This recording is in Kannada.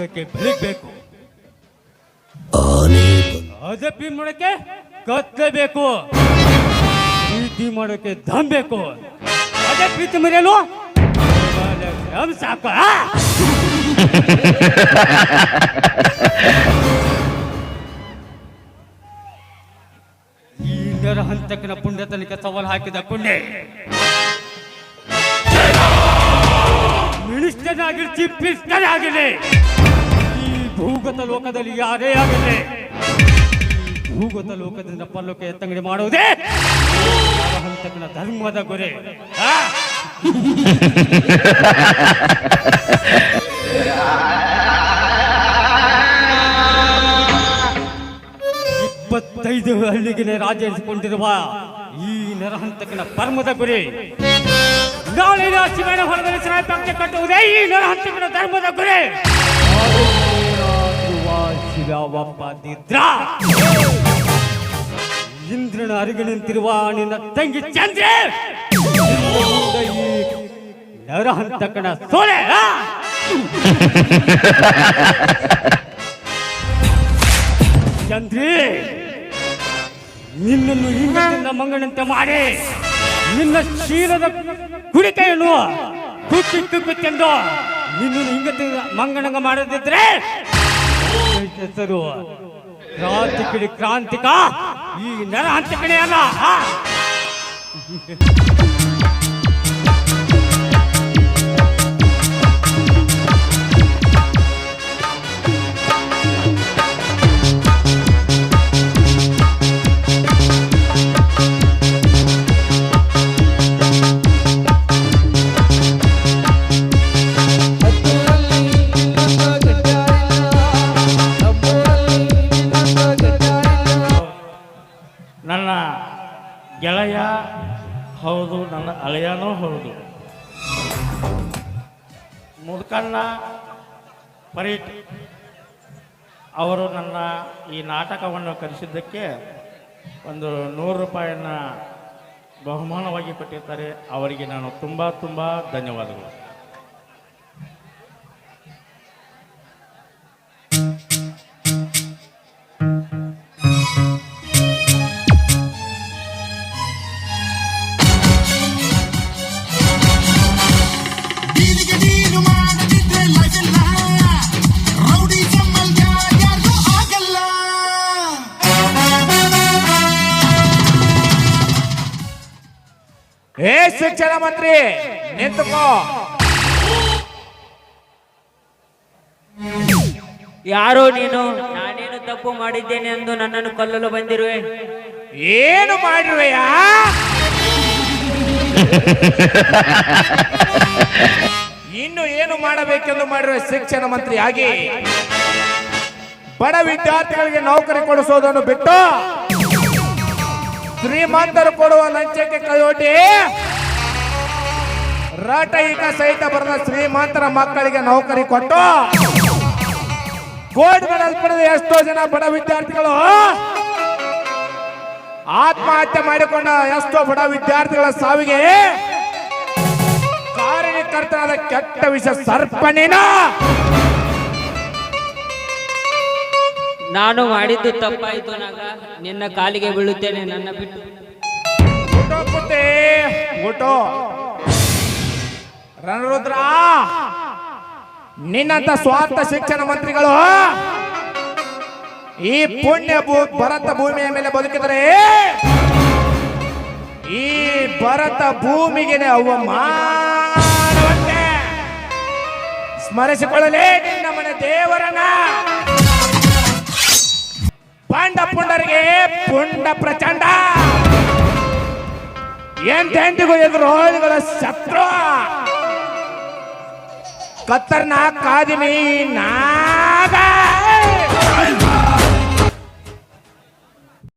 ಭೀಮ್ ಮಾಡೋಕೆ ಬೆಳಿಬೇಕು ಅದೇ ಕತ್ತಬೇಕು ಪ್ರೀತಿ ಮಾಡೋಕೆ ದಮ್ ಬೇಕು ಅದೇ ಪ್ರೀತಿ ಮರೆಯಲು? ಸಾಕು? ಈ ನರ ಹಂತಕನ ಪುಣ್ಯತನಿಗೆ ಸವಾಲು ಹಾಕಿದ ಪುಣ್ಯ. ಮಿನಿಸ್ಟರ್ ಆಗಿರಿ ಚೀಫ್ ಮಿನಿಸ್ಟರ್ ಆಗಲಿ ಈ ಭೂಗತ ಲೋಕದಲ್ಲಿ ಯಾರೇ ಆಗಿದೆ ಭೂಗತ ಲೋಕದಿಂದ ಪಲ್ಲೋಕೆ ಎತ್ತಂಗಡಿ ಮಾಡುವುದೇ ಹಂತಗಳ ಧರ್ಮದ ಗುರಿ? ಇಪ್ಪತ್ತೈದು ಹಳ್ಳಿಗೆ ರಾಜ ಎನಿಸಿಕೊಂಡಿರುವ ಈ ನರಹಂತಕನ ಪರ್ಮದ ಗುರಿ. ನಾಳೆ ಶಿವನ ಹೊಲದಲ್ಲಿ ಕಟ್ಟುವುದೇ ಈ ನರಹಂತಕನ ಧರ್ಮದ ಗುರಿ. ಒಬ್ಬ ನಿದ್ರ ಇಂದ್ರನ ಅರಿಗೆ ನಿಂತಿರುವ ನಿನ್ನ ತಂಗಿ ಚಂದ್ರೆ ನರಹಂತಕನ ಸೋಲೆ? ಚಂದ್ರಿ, ನಿನ್ನನ್ನು ಇಂದ್ರನ ಮಂಗನಂತೆ ಮಾಡಿ ನಿನ್ನ ಶೀಲದ ಕುಡಿಕೆಯನ್ನು ಕುಕ್ಕಿ ಕುಚ್ಚೆಂದು ಚೆಂದು ನಿನ್ನನ್ನು ಇಂಗದಿಂದ ಮಂಗನಂಗ ಮಾಡದಿದ್ರೆ ಹೆಸರು ಕ್ರಾಂತಿಕಿಡಿ ಕ್ರಾಂತಿಕ ಈ ನರ ಹಂತಕಣೆ ಅಲ್ಲ ಹೌದು, ನನ್ನ ಅಳೆಯನೂ ಹೌದು. ಮುದುಕಣ್ಣ ಪರೀಟ್, ಅವರು ನನ್ನ ಈ ನಾಟಕವನ್ನು ಕಲಿಸಿದ್ದಕ್ಕೆ ಒಂದು ನೂರು ರೂಪಾಯಿಯನ್ನು ಬಹುಮಾನವಾಗಿ ಕೊಟ್ಟಿರ್ತಾರೆ. ಅವರಿಗೆ ನಾನು ತುಂಬ ತುಂಬ ಧನ್ಯವಾದಗಳು. ಶಿಕ್ಷಣ ಮಂತ್ರಿ ನಿಂತುಕೋ. ಯಾರೋ ನೀನು? ನಾನೇನು ತಪ್ಪು ಮಾಡಿದ್ದೇನೆ ಎಂದು ನನ್ನನ್ನು ಕೊಲ್ಲಲು ಬಂದಿರುವೆ. ಏನು ಮಾಡಿರುವೆಯಾ? ಇನ್ನು ಏನು ಮಾಡಬೇಕೆಂದು ಮಾಡಿರುವ ಶಿಕ್ಷಣ ಮಂತ್ರಿ ಆಗಿ ಬಡ ವಿದ್ಯಾರ್ಥಿಗಳಿಗೆ ನೌಕರಿ ಕೊಡಿಸೋದನ್ನು ಬಿಟ್ಟು ಶ್ರೀಮಂತರು ಕೊಡುವ ಲಂಚಕ್ಕೆ ಕೈಯೊಡ್ಡಿ ರಟೈಕ ಸಹಿತ ಬರೆದ ಶ್ರೀಮಂತರ ಮಕ್ಕಳಿಗೆ ನೌಕರಿ ಕೊಟ್ಟು ಕೋರ್ಟ್ ಪಡೆದ ಎಷ್ಟೋ ಜನ ಬಡ ವಿದ್ಯಾರ್ಥಿಗಳು ಆತ್ಮಹತ್ಯೆ ಮಾಡಿಕೊಂಡ ಎಷ್ಟೋ ಬಡ ವಿದ್ಯಾರ್ಥಿಗಳ ಸಾವಿಗೆ ಕಾರಣಕರ್ತನಾದ ಕೆಟ್ಟ ವಿಷ ಸರ್ಪಣಿನ ನಾನು ಮಾಡಿದ್ದು ತಪ್ಪಾಯ್ತು ನಾಗ. ನಿನ್ನ ಕಾಲಿಗೆ ಬೀಳುತ್ತೇನೆ ನನ್ನ ಬಿಟ್ಟು. ಹುಟ್ಟು ರಣರುದ್ರ ನಿನ್ನಂತ ಸ್ವಾರ್ಥ ಶಿಕ್ಷಣ ಮಂತ್ರಿಗಳು ಈ ಪುಣ್ಯ ಭೂ ಭರತ ಭೂಮಿಯ ಮೇಲೆ ಬದುಕಿದರೆ ಈ ಭರತ ಭೂಮಿಗೆ ಅವಮಾನವಂತೆ ಸ್ಮರಿಸಿಕೊಳ್ಳಲೇ ನಿನ್ನ ಮನೆ ದೇವರನ್ನ. ಪಾಂಡ ಪುಂಡರಿಗೆ ಪುಂಡ ಪ್ರಚಂಡ. ಎಂತೆಂದಿಗೂ ಎದುರು ಶತ್ರು. ખતરનાક આદમી નાગા